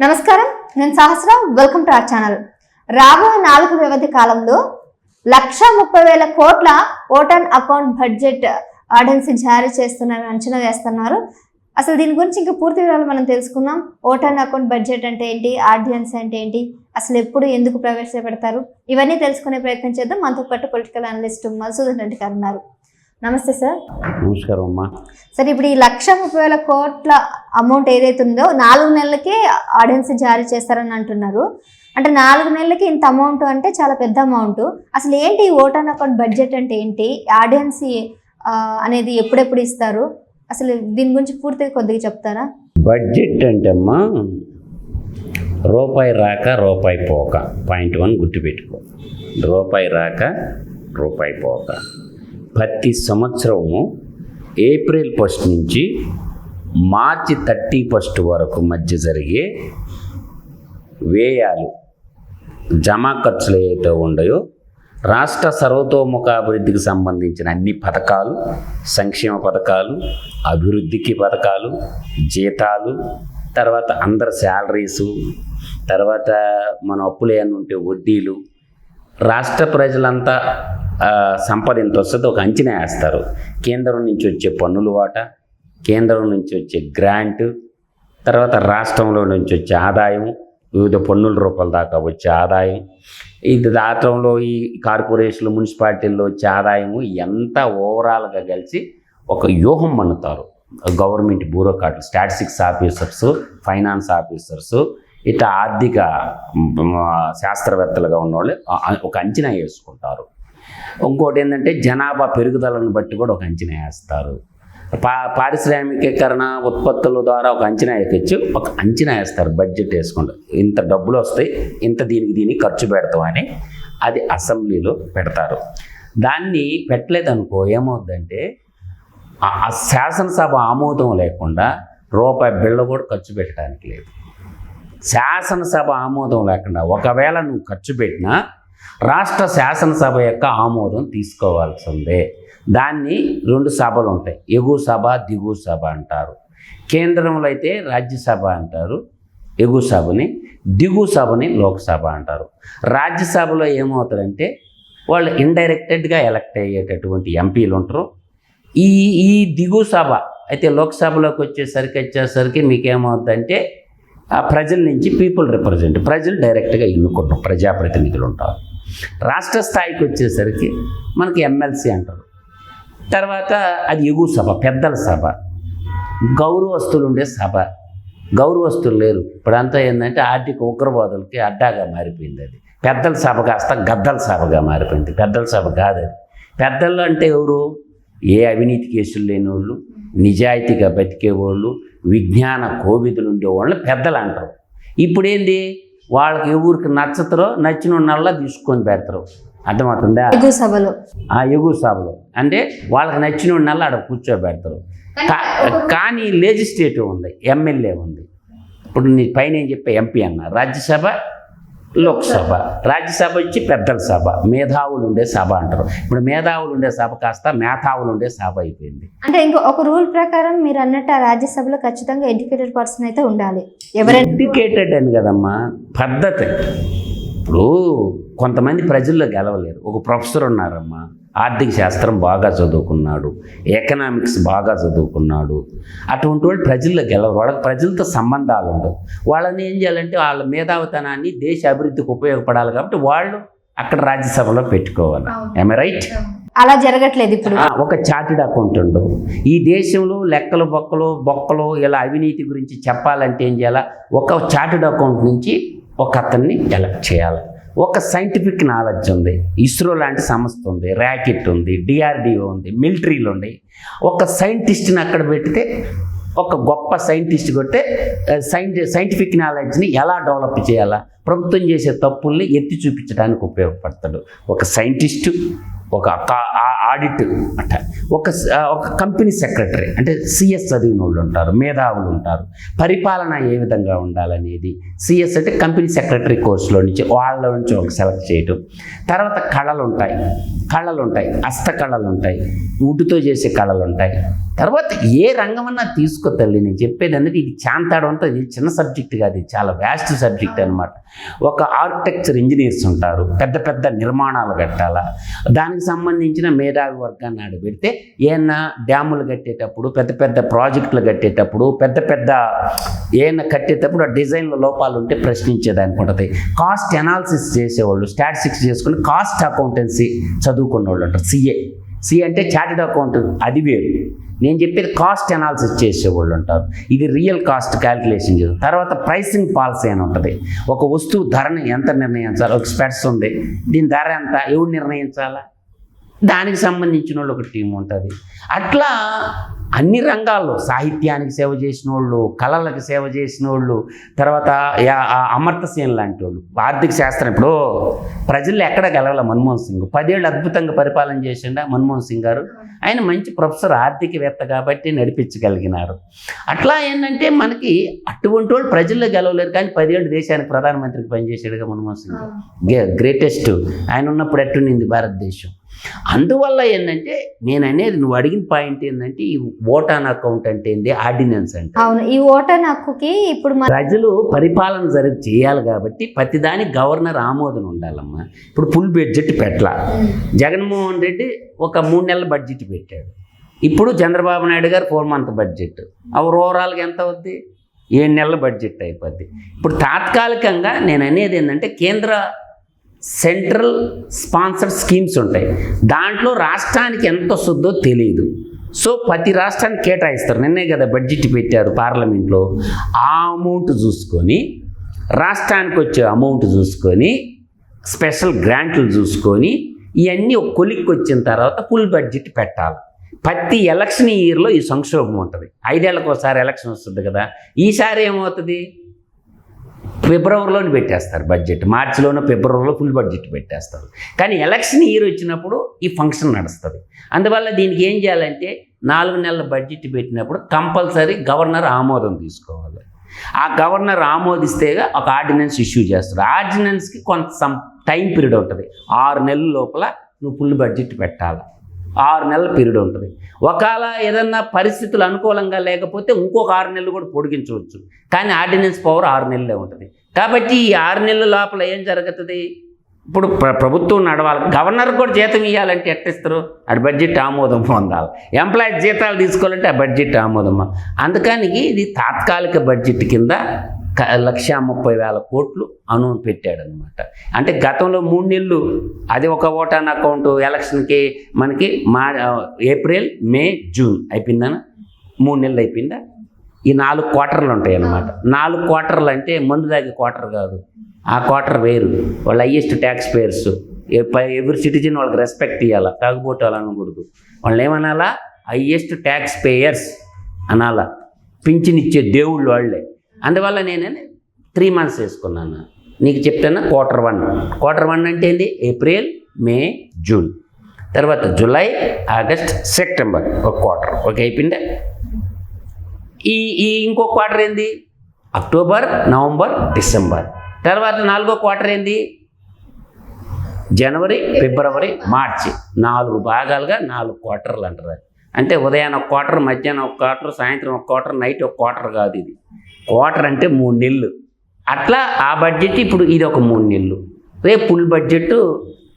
నమస్కారం. నేను Sahasra welcome to our channel రాబోయే నాలుగు వ్యవధి కాలంలో లక్ష ముప్పై వేల కోట్ల ఓటన్ అకౌంట్ బడ్జెట్ ఆర్డెన్స్ జారీ చేస్తున్నారని అంచనా వేస్తున్నారు. అసలు దీని గురించి ఇంకా పూర్తి వివరాలు మనం తెలుసుకుందాం. ఓటన్ అకౌంట్ బడ్జెట్ అంటే ఏంటి? ఆర్డియన్స్ అంటే ఏంటి? అసలు ఎప్పుడు ఎందుకు ప్రవేశపెడతారు? ఇవన్నీ తెలుసుకునే ప్రయత్నం చేద్దాం. మనతో పాటు పొలిటికల్ అనలిస్ట్ మధుసూదన్ రెడ్డి గారు ఉన్నారు. నమస్తే సార్. నమస్కారం అమ్మా. సరే ఇప్పుడు ఈ లక్ష ముప్పై వేల కోట్ల అమౌంట్ ఏదైతే ఉందో నాలుగు నెలలకే ఆడియన్స్ జారీ చేస్తారని అంటున్నారు. అంటే నాలుగు నెలలకి ఇంత అమౌంట్ అంటే చాలా పెద్ద అమౌంట్. అసలు ఏంటి ఓటాన్ అకౌంట్ బడ్జెట్ అంటే ఏంటి? ఆడియన్స్ అనేది ఎప్పుడెప్పుడు ఇస్తారు? అసలు దీని గురించి పూర్తిగా కొద్దిగా చెప్తారా? బడ్జెట్ అంటే అమ్మా రూపాయి రాక రూపాయి పోక. పాయింట్ వన్ గుర్తుపెట్టుకో. రూపాయి రాక రూపాయి పోక. ప్రతి సంవత్సరము ఏప్రిల్ ఫస్ట్ నుంచి మార్చి థర్టీ ఫస్ట్ వరకు మధ్య జరిగే వ్యయాలు జమా ఖర్చులు ఏవైతే ఉండయో రాష్ట్ర సర్వతోముఖాభివృద్ధికి సంబంధించిన అన్ని పథకాలు సంక్షేమ పథకాలు అభివృద్ధికి పథకాలు జీతాలు తర్వాత అందరి శాలరీసు తర్వాత మన అప్పులు ఏమైనా ఉంటే వడ్డీలు రాష్ట్ర ప్రజలంతా సంపద ఎంత వస్తుందో ఒక అంచనా వేస్తారు. కేంద్రం నుంచి వచ్చే పన్నులు వాటా కేంద్రం నుంచి వచ్చే గ్రాంట్ తర్వాత రాష్ట్రంలో నుంచి వచ్చే ఆదాయం వివిధ పన్నుల రూపాయల దాకా వచ్చే ఆదాయం ఇది రాష్ట్రంలో ఈ కార్పొరేషన్లు మున్సిపాలిటీల్లో వచ్చే ఆదాయము ఎంత ఓవరాల్గా కలిసి ఒక వ్యూహం మన్నుతారు. గవర్నమెంట్ బ్యూరోక్రాట్లు స్టాటిస్టిక్స్ ఆఫీసర్స్ ఫైనాన్స్ ఆఫీసర్స్ ఇట్లా ఆర్థిక శాస్త్రవేత్తలుగా ఉన్నవాళ్ళు ఒక అంచనా వేసుకుంటారు. ఇంకోటి ఏంటంటే జనాభా పెరుగుదలను బట్టి కూడా ఒక అంచనా వేస్తారు. పా పారిశ్రామికీకరణ ఉత్పత్తుల ద్వారా ఒక అంచనా వేయచ్చు ఒక అంచనా వేస్తారు బడ్జెట్ వేసుకుంటూ. ఇంత డబ్బులు వస్తాయి ఇంత దీనికి దీనికి ఖర్చు పెడతామని అది అసెంబ్లీలో పెడతారు. దాన్ని పెట్టలేదనుకో ఏమవుద్దంటే ఆ శాసనసభ ఆమోదం లేకుండా రూపాయి బిళ్ళ కూడా ఖర్చు పెట్టడానికి లేదు. శాసనసభ ఆమోదం లేకుండా ఒకవేళ నువ్వు ఖర్చు పెట్టినా రాష్ట్ర శాసనసభ యొక్క ఆమోదం తీసుకోవాల్సిందే. దాన్ని రెండు సభలు ఉంటాయి. ఎగువ సభ దిగువ సభ అంటారు. కేంద్రంలో అయితే రాజ్యసభ అంటారు. ఎగువ సభని దిగువ సభని లోక్సభ అంటారు. రాజ్యసభలో ఏమవుతారంటే వాళ్ళు ఇండైరెక్టెడ్గా ఎలక్ట్ అయ్యేటటువంటి ఎంపీలు ఉంటారు. ఈ ఈ దిగువ సభ అయితే లోక్సభలోకి వచ్చేసరికి వచ్చేసరికి మీకేమవుతుందంటే ఆ ప్రజల నుంచి పీపుల్ రిప్రజెంట్ ప్రజలు డైరెక్ట్గా ఎన్నుకుంటాం ప్రజాప్రతినిధులు ఉంటారు. రాష్ట్ర స్థాయికి వచ్చేసరికి మనకి ఎమ్మెల్సీ అంటారు. తర్వాత అది ఎగువ సభ పెద్దల సభ గౌరవస్తులు ఉండే సభ. గౌరవస్తులు లేరు. ఇప్పుడంతా ఏంటంటే ఆర్థిక ఉగ్రవాదులకి అడ్డాగా మారిపోయింది అది. పెద్దల సభ కాస్త గద్దల సభగా మారిపోయింది. పెద్దల సభ కాదు అది. పెద్దలు అంటే ఎవరు? ఏ అవినీతి కేసులు లేని వాళ్ళు నిజాయితీగా బతికేవాళ్ళు విజ్ఞాన కోవిధులు ఉండేవాళ్ళని పెద్దలు అంటారు. ఇప్పుడేంది? వాళ్ళకి ఎవరికి నచ్చతారో నచ్చిన నల్లా తీసుకొని పెడతారు. అర్థమవుతుందా? ఎగువ సభలో. ఆ ఎగువ సభలో. అంటే వాళ్ళకి నచ్చిన నెల అక్కడ కూర్చోబెడతారు. కానీ లెజిస్లేటివ్ ఉంది ఎమ్మెల్యే ఉంది. ఇప్పుడు నీ పైన ఏం చెప్పే ఎంపీ అన్న రాజ్యసభ లోక్సభ రాజ్యసభ వచ్చి పెద్దల సభ. మేధావులు ఉండే సభ అంటారు. ఇప్పుడు మేధావులు ఉండే సభ కాస్త మేధావులు ఉండే సభ అయిపోయింది. అంటే ఇంకో ఒక రూల్ ప్రకారం మీరు అన్నట్టు ఆ రాజ్యసభలో ఖచ్చితంగా ఎడ్యుకేటెడ్ పర్సన్ అయితే ఉండాలి. ఎవరైనా ఎడ్యుకేటెడ్ అని కదమ్మా. పద్ధతి. ఇప్పుడు కొంతమంది ప్రజల్లో గెలవలేరు. ఒక ప్రొఫెసర్ ఉన్నారమ్మా. ఆర్థిక శాస్త్రం బాగా చదువుకున్నాడు. ఎకనామిక్స్ బాగా చదువుకున్నాడు. అటువంటి వాళ్ళు ప్రజల్లో గెలవరు. వాళ్ళకి ప్రజలతో సంబంధాలు ఉండవు. వాళ్ళని ఏం చేయాలంటే వాళ్ళ మేధావితనాన్ని దేశ అభివృద్ధికి ఉపయోగపడాలి కాబట్టి వాళ్ళు అక్కడ రాజ్యసభలో పెట్టుకోవాలి. ఎమ్ రైట్ అలా జరగట్లేదు ఇప్పుడు. ఒక చార్టెడ్ అకౌంటెంట్. ఈ దేశంలో లెక్కలు బొక్కలు బొక్కలు ఇలా అవినీతి గురించి చెప్పాలంటే ఏం చేయాలా? ఒక చార్టెడ్ అకౌంట్ నుంచి ఒక అతన్ని ఎలక్ట్ చేయాలి? ఒక సైంటిఫిక్ నాలెడ్జ్ ఉంది. ఇస్రో లాంటి సంస్థ ఉంది ర్యాకెట్ ఉంది డిఆర్డిఓ ఉంది మిలిటరీలు ఉన్నాయి. ఒక సైంటిస్ట్ని అక్కడ పెడితే ఒక గొప్ప సైంటిస్ట్ కొట్టే సైంటి సైంటిఫిక్ నాలెడ్జ్ని ఎలా డెవలప్ చేయాలా? ప్రభుత్వం చేసే తప్పుల్ని ఎత్తి చూపించడానికి ఉపయోగపడతాడు. ఒక సైంటిస్టు ఒక కా- ఆడిట్ అట. ఒక ఒక కంపెనీ సెక్రటరీ అంటే సిఎస్ చదివిన వాళ్ళు ఉంటారు మేధావులు ఉంటారు. పరిపాలన ఏ విధంగా ఉండాలనేది సిఎస్ అంటే కంపెనీ సెక్రటరీ కోర్సులో నుంచి వాళ్ళ నుంచి ఒక సెలెక్ట్ చేయటం. తర్వాత కళలు ఉంటాయి. కళలు ఉంటాయి హస్త కళలు ఉంటాయి ఊటితో చేసే కళలు ఉంటాయి. తర్వాత ఏ రంగమన్నా తీసుకో తల్లి నేను చెప్పేది అంటే ఇది చాంతాడు అంతా ఇది చిన్న సబ్జెక్ట్ కాదు ఇది చాలా వ్యాస్ట్ సబ్జెక్ట్ అనమాట ఒక ఆర్కిటెక్చర్ ఇంజనీర్స్ ఉంటారు పెద్ద పెద్ద నిర్మాణాలు కట్టాలా? దానికి సంబంధించిన మేధావి వర్గాన్ని ఆడ పెడితే ఏమన్నా డ్యాములు కట్టేటప్పుడు పెద్ద పెద్ద ప్రాజెక్టులు కట్టేటప్పుడు పెద్ద పెద్ద ఏమన్నా కట్టేటప్పుడు ఆ డిజైన్లో లోపాలు ఉంటే ప్రశ్నించేదానికి ఉంటుంది. కాస్ట్ అనాలిసిస్ చేసేవాళ్ళు స్టాటిస్టిక్స్ చేసుకుని కాస్ట్ అకౌంటెన్సీ చదువుకున్న వాళ్ళు ఉంటారు సిఏ సి అంటే చార్టెడ్ అకౌంట్. అది వేరు. నేను చెప్పేది కాస్ట్ అనాలిసిస్ చేసేవాళ్ళు ఉంటారు. ఇది రియల్ కాస్ట్ క్యాలిక్యులేషన్ చేస్తారు. తర్వాత ప్రైసింగ్ పాలసీ అని ఉంటుంది. ఒక వస్తువు ధరని ఎంత నిర్ణయించాలి? ఒక స్పెట్స్ ఉంది. దీని ధర ఎంత? ఎవరు నిర్ణయించాలా? దానికి సంబంధించిన వాళ్ళు ఒక టీం ఉంటుంది. అట్లా అన్ని రంగాల్లో సాహిత్యానికి సేవ చేసిన వాళ్ళు కళలకు సేవ చేసిన వాళ్ళు తర్వాత అమర్త్యసేన్ లాంటి వాళ్ళు ఆర్థిక శాస్త్రం. ఇప్పుడు ప్రజల్లో ఎక్కడ గెలవాల మన్మోహన్ సింగ్. పదేళ్ళు అద్భుతంగా పరిపాలన చేసిండ మన్మోహన్ సింగ్ గారు. ఆయన మంచి ప్రొఫెసర్ ఆర్థికవేత్త కాబట్టి నడిపించగలిగినారు. అట్లా ఏంటంటే మనకి అటువంటి వాళ్ళు ప్రజల్లో గెలవలేరు కానీ పదేళ్ళు దేశానికి ప్రధానమంత్రికి పనిచేసాడుగా మన్మోహన్ సింగ్ గ్రేటెస్ట్ ఆయన ఉన్నప్పుడు ఎట్టుండింది భారతదేశం? అందువల్ల ఏంటంటే నేను అనేది నువ్వు అడిగిన పాయింట్ ఏంటంటే ఈ ఓట్ ఆన్ అకౌంట్ అంటే ఏంది? ఆర్డినెన్స్ అంటే. అవును ఈ ఓటర్ హక్కుకి ఇప్పుడు మన ప్రజలు పరిపాలన జరిగి చేయాలి కాబట్టి ప్రతిదానికి గవర్నర్ ఆమోదం ఉండాలమ్మా. ఇప్పుడు ఫుల్ బడ్జెట్ పెట్టలా. జగన్మోహన్ రెడ్డి ఒక మూడు నెలల బడ్జెట్ పెట్టాడు. ఇప్పుడు చంద్రబాబు నాయుడు గారు ఫోర్ మంత్ బడ్జెట్ అవి ఓవరాల్గా ఎంత అవుద్ది? ఏడు నెలల బడ్జెట్ అయిపోద్ది. ఇప్పుడు తాత్కాలికంగా నేను అనేది ఏంటంటే కేంద్ర సెంట్రల్ స్పాన్సర్డ్ స్కీమ్స్ ఉంటాయి. దాంట్లో రాష్ట్రానికి ఎంత వస్తుందో తెలియదు సో ప్రతి రాష్ట్రానికి కేటాయిస్తారు. నిన్నే కదా బడ్జెట్ పెట్టారు పార్లమెంట్లో. ఆ అమౌంట్ చూసుకొని రాష్ట్రానికి వచ్చే అమౌంట్ చూసుకొని స్పెషల్ గ్రాంట్లు చూసుకొని ఇవన్నీ ఒక కొలిక్కి వచ్చిన తర్వాత ఫుల్ బడ్జెట్ పెట్టాలి. ప్రతి ఎలక్షన్ ఇయర్లో ఈ సంక్షోభం ఉంటుంది. ఐదేళ్ళకు ఒకసారి ఎలక్షన్ వస్తుంది కదా. ఈసారి ఏమవుతుంది? ఫిబ్రవరిలోనే పెట్టేస్తారు బడ్జెట్. మార్చిలోనో ఫిబ్రవరిలో ఫుల్ బడ్జెట్ పెట్టేస్తారు. కానీ ఎలక్షన్ ఇయర్ వచ్చినప్పుడు ఈ ఫంక్షన్ నడుస్తుంది. అందువల్ల దీనికి ఏం చేయాలంటే నాలుగు నెలల బడ్జెట్ పెట్టినప్పుడు కంపల్సరీ గవర్నర్ ఆమోదం తీసుకోవాలి. ఆ గవర్నర్ ఆమోదిస్తే ఒక ఆర్డినెన్స్ ఇష్యూ చేస్తారు. ఆర్డినెన్స్కి కొంత సమ్ టైం పీరియడ్ ఉంటుంది. ఆరు నెలల లోపల నువ్వు ఫుల్ బడ్జెట్ పెట్టాలి. ఆరు నెలల పీరియడ్ ఉంటుంది. ఒకవేళ ఏదన్నా పరిస్థితులు అనుకూలంగా లేకపోతే ఇంకొక ఆరు నెలలు కూడా పొడిగించవచ్చు. కానీ ఆర్డినెన్స్ పవర్ ఆరు నెలలే ఉంటుంది. కాబట్టి ఈ ఆరు నెలల లోపల ఏం జరుగుతుంది? ఇప్పుడు ప్ర ప్రభుత్వం నడవాలి. గవర్నర్ కూడా జీతం ఇవ్వాలంటే ఎట్టిస్తారు అటు బడ్జెట్ ఆమోదం పొందాలి. ఎంప్లాయీ జీతాలు తీసుకోవాలంటే ఆ బడ్జెట్ ఆమోదం అందుకని ఇది తాత్కాలిక బడ్జెట్ కింద లక్ష ముప్పై వేల కోట్లు అనుమతి పెట్టాడనమాట అంటే గతంలో మూడు నెలలు అది ఒక ఓటాన్ అకౌంట్ ఎలక్షన్కి మనకి మా ఏప్రిల్ మే జూన్ అయిపోయిందనా? మూడు నెలలు అయిపోయిందా? ఈ నాలుగు క్వార్టర్లు ఉంటాయి అన్నమాట నాలుగు క్వార్టర్లు అంటే మందు దాగే క్వార్టర్ కాదు. ఆ క్వార్టర్ వేరు. వాళ్ళు హయ్యెస్ట్ ట్యాక్స్ పేయర్స్ ఎవరి సిటిజన్ వాళ్ళకి రెస్పెక్ట్ ఇవ్వాలా తాగుబోటు వాళ్ళు ఏమనాలా? హయ్యెస్ట్ ట్యాక్స్ పేయర్స్ అనాలా. పింఛన్ ఇచ్చే దేవుళ్ళు వాళ్ళే. అందువల్ల నేను త్రీ మంత్స్ వేసుకున్నాను. నీకు చెప్తాను క్వార్టర్ వన్ క్వార్టర్ వన్ అంటే ఏంది? ఏప్రిల్ మే జూన్ తర్వాత జూలై ఆగస్ట్ సెప్టెంబర్ ఒక క్వార్టర్ ఓకే అయిపోయిందా? ఈ ఈ ఇంకో క్వార్టర్ ఏంది? అక్టోబర్ నవంబర్ డిసెంబర్ తర్వాత నాలుగో క్వార్టర్ ఏంది? జనవరి ఫిబ్రవరి మార్చి నాలుగు భాగాలుగా నాలుగు క్వార్టర్లు అంటారు. అంటే ఉదయాన్నే ఒక క్వార్టర్ మధ్యాహ్నం ఒక క్వార్టర్ సాయంత్రం ఒక క్వార్టర్ నైట్ ఒక క్వార్టర్ కాదు ఇది. క్వార్టర్ అంటే మూడు నెలలు. అట్లా ఆ బడ్జెట్ ఇప్పుడు ఇది ఒక మూడు నెలలు. రేపు ఫుల్ బడ్జెట్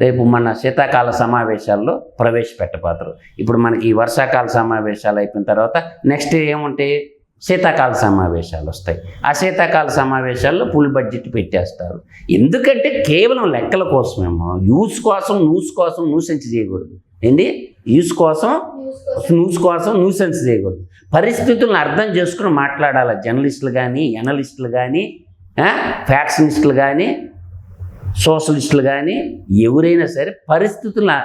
రేపు మన శీతాకాల సమావేశాల్లో ప్రవేశపెట్టబోతారు. ఇప్పుడు మనకి వర్షాకాల సమావేశాలు అయిపోయిన తర్వాత నెక్స్ట్ ఏముంటాయి శీతాకాల సమావేశాలు వస్తాయి. ఆ శీతాకాల సమావేశాల్లో ఫుల్ బడ్జెట్ పెట్టేస్తారు. ఎందుకంటే కేవలం లెక్కల కోసమేమో యూస్ కోసం న్యూస్ కోసం న్యూసెన్స్ చేయకూడదు. ఏంటి? యూస్ కోసం న్యూస్ కోసం న్యూసెన్స్ చేయకూడదు. పరిస్థితులను అర్థం చేసుకుని మాట్లాడాలి. జర్నలిస్టులు కానీ ఎనలిస్టులు కానీ ఫ్యాక్షనిస్టులు కానీ సోషలిస్టులు కానీ ఎవరైనా సరే పరిస్థితులను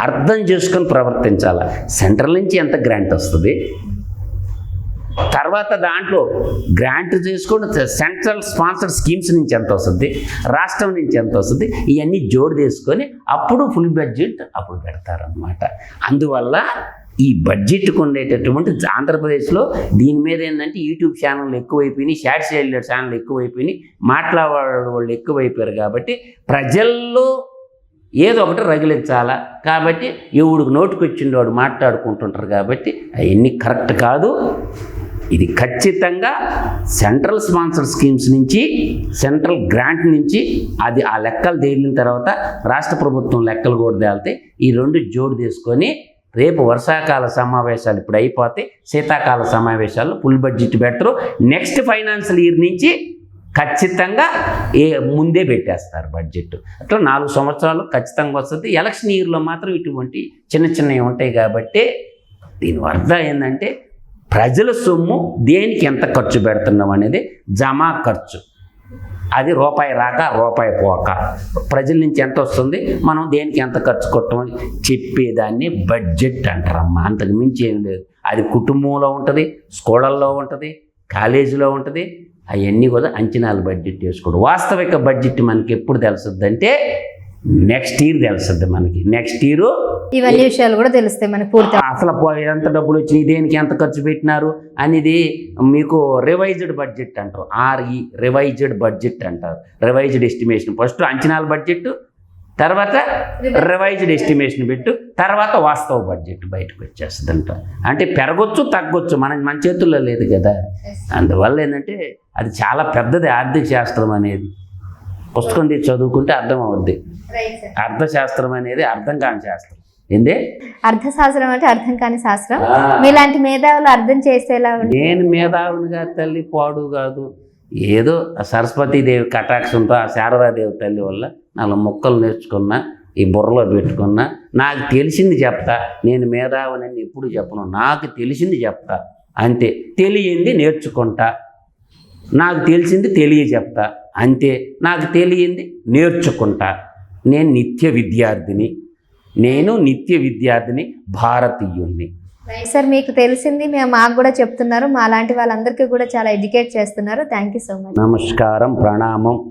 అర్థం చేసుకొని ప్రవర్తించాలి. సెంట్రల్ నుంచి ఎంత గ్రాంట్ వస్తుంది? తర్వాత దాంట్లో గ్రాంట్ చేసుకొని సెంట్రల్ స్పాన్సర్డ్ స్కీమ్స్ నుంచి ఎంత వస్తుంది రాష్ట్రం నుంచి ఎంత వస్తుంది ఇవన్నీ జోడు చేసుకొని అప్పుడు ఫుల్ బడ్జెట్ అప్పుడు పెడతారనమాట అందువల్ల ఈ బడ్జెట్కు ఉండేటటువంటి ఆంధ్రప్రదేశ్లో దీని మీద ఏంటంటే యూట్యూబ్ ఛానళ్ళు ఎక్కువైపోయినాయి షార్ట్ వెళ్ళే ఛానల్ ఎక్కువైపోయినాయి మాట్లాడే వాళ్ళు ఎక్కువైపోయారు కాబట్టి ప్రజల్లో ఏదో ఒకటి రగిలించాలా. కాబట్టి ఎవడికి నోటికి వాడు మాట్లాడుకుంటుంటారు కాబట్టి అవన్నీ కరెక్ట్ కాదు. ఇది ఖచ్చితంగా సెంట్రల్ స్పాన్సర్ స్కీమ్స్ నుంచి సెంట్రల్ గ్రాంట్ నుంచి అది ఆ లెక్కలు తేలిన తర్వాత రాష్ట్ర ప్రభుత్వం లెక్కలు కూడా తేలితే ఈ రెండు జోడు తీసుకొని రేపు వర్షాకాల సమావేశాలు ఇప్పుడు అయిపోతే శీతాకాల సమావేశాలు ఫుల్ బడ్జెట్ పెడతారు. నెక్స్ట్ ఫైనాన్షియల్ ఇయర్ నుంచి ఖచ్చితంగా ఏ ముందే పెట్టేస్తారు బడ్జెట్ అట్లా నాలుగు సంవత్సరాలు ఖచ్చితంగా వస్తుంది. ఎలక్షన్ ఇయర్లో మాత్రం ఇటువంటి చిన్న చిన్నవి ఉంటాయి కాబట్టి దీని అర్థం ఏంటంటే ప్రజల సొమ్ము దేనికి ఎంత ఖర్చు పెడుతున్నాం అనేది జమా ఖర్చు. అది రూపాయి రాక రూపాయి పోక. ప్రజల నుంచి ఎంత వస్తుంది? మనం దేనికి ఎంత ఖర్చు కొట్టమని చెప్పేదాన్ని బడ్జెట్ అంటారమ్మా. అంతకు మించి ఏం లేదు. అది కుటుంబంలో ఉంటుంది స్కూళ్ళల్లో ఉంటుంది కాలేజీలో ఉంటుంది. అవన్నీ కూడా అంచనాలు బడ్జెట్ వేసుకోవడం వాస్తవిక బడ్జెట్ మనకి ఎప్పుడు తెలుస్తుంది అంటే నెక్స్ట్ ఇయర్ తెలుస్తుంది మనకి. నెక్స్ట్ ఇయర్ ఇవన్నీ విషయాలు కూడా తెలుస్తాయి మనకి పూర్తి అసలు ఎంత డబ్బులు వచ్చినాయి దేనికి ఎంత ఖర్చు పెట్టినారు అనేది మీకు రివైజ్డ్ బడ్జెట్ అంటారు. ఆర్ఈ రివైజ్డ్ బడ్జెట్ అంటారు. రివైజ్డ్ ఎస్టిమేషన్ ఫస్ట్ అంచనాల బడ్జెట్ తర్వాత రివైజ్డ్ ఎస్టిమేషన్ పెట్టు తర్వాత వాస్తవ బడ్జెట్ బయటకు వచ్చేస్తుంది అంట అంటే పెరగొచ్చు తగ్గొచ్చు మన మన చేతుల్లో లేదు కదా. అందువల్ల ఏంటంటే అది చాలా పెద్దది ఆర్థిక శాస్త్రం అనేది. పుస్తకం తీసి చదువుకుంటే అర్థం అవుద్ది. అర్థశాస్త్రం అనేది అర్థం కాని శాస్త్రం. ఏందే? అర్థశాస్త్రం అంటే అర్థం కాని శాస్త్రం. మీలాంటి మేధావులు అర్థం చేసేలా నేను మేధావునిగా తల్లి పాడు కాదు. ఏదో సరస్వతీదేవి కటాక్షంతో ఆ శారదాదేవి తల్లి వల్ల నాలుగు మొక్కలు నేర్చుకున్నా ఈ బుర్రలో పెట్టుకున్నా నాకు తెలిసింది చెప్తా. నేను మేధావునని ఎప్పుడు చెప్పను. నాకు తెలిసింది చెప్తా. అంతే. తెలియంది నేర్చుకుంటా. నాకు తెలిసింది తెలియ చెప్తా అంతే నాకు తెలియంది నేర్చుకుంటా. నేను నిత్య విద్యార్థిని. నేను నిత్య విద్యార్థిని భారతీయుణ్ణి. సార్ మీకు తెలిసింది మేము మాకు కూడా చెప్తున్నారు. మా లాంటి వాళ్ళందరికీ కూడా చాలా ఎడ్యుకేట్ చేస్తున్నారు. థ్యాంక్ యూ సో మచ్ నమస్కారం ప్రణామం.